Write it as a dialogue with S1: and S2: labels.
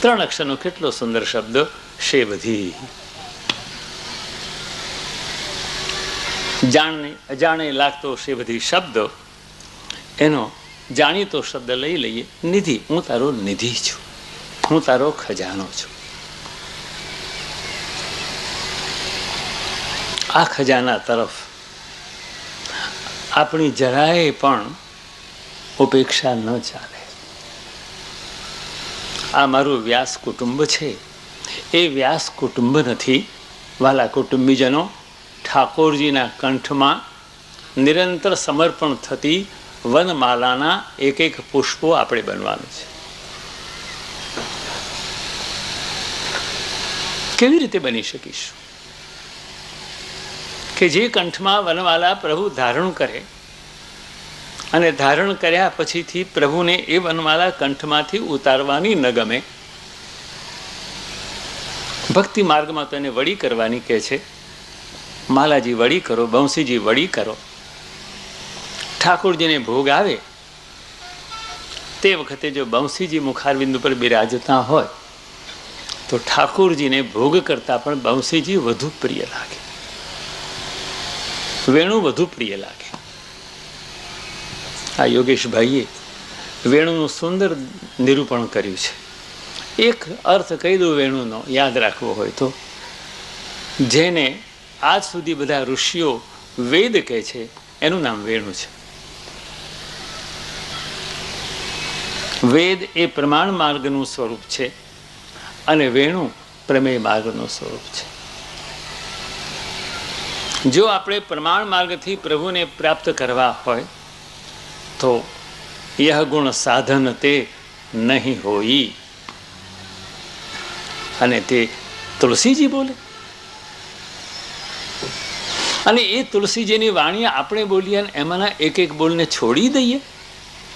S1: ત્રણ અક્ષરનો કેટલો સુંદર શબ્દ શેવધી જાણને અજાણે લાગતો શેવધી શબ્દ એનો જાણીતો શબ્દ લઈ લઈએ નિધિ હું તારો નિધિ છું હું તારો ખજાનો છું આ ખજાના તરફ આપણી જરાય પણ ઉપેક્ષા ન ચાલે। આ મારું વ્યાસ કુટુંબ છે. એ વ્યાસ કુટુંબ નથી. વાલા કુટુંબીજનો ઠાકોરજીના કંઠમાં નિરંતર સમર્પણ થતી વનમાલાના એક એક પુષ્પો આપણે બનવાનું છે. કેવી રીતે બની શકીશું? કે જે કંઠમાં વનમાલા પ્રભુ ધારણ કરે અને ધારણ કર્યા પછીથી પ્રભુને એ વનમાળા કંઠમાંથી ઉતારવાની ન ગમે. ભક્તિ માર્ગમાં તો એને વળી કરવાની કહે છે, માલાજી, વળી કરો બંસીજી વળી કરો. ઠાકોરજીને ભોગ આવે. તે વખતે જો બંસીજી મુખારબિંદુ પર બિરાજતા હોય, તો ઠાકોરજીને ભોગ કરતાં પણ બંસીજી વધુ પ્રિય લાગે. વેણુ વધુ પ્રિય લાગે. આ યોગેશભાઈએ વેણુનું સુંદર નિરૂપણ કર્યું છે. એક અર્થ કહી દઉં વેણુનો, યાદ રાખવો હોય તો. જેને આજ સુધી બધા ઋષિઓ વેદ કહે છે, એનું નામ વેણુ છે. વેદ એ પ્રમાણ માર્ગનું સ્વરૂપ છે અને વેણુ પ્રમેય માર્ગનું સ્વરૂપ છે. જો આપણે પ્રમાણ માર્ગથી પ્રભુને પ્રાપ્ત કરવા હોય તો યહ ગુણ સાધન તે નહીં હોઈ અને તે તુલસીજી બોલે. અને એ તુલસીજીની વાણી આપણે બોલીએ એમાંના એક એક બોલને છોડી દઈએ.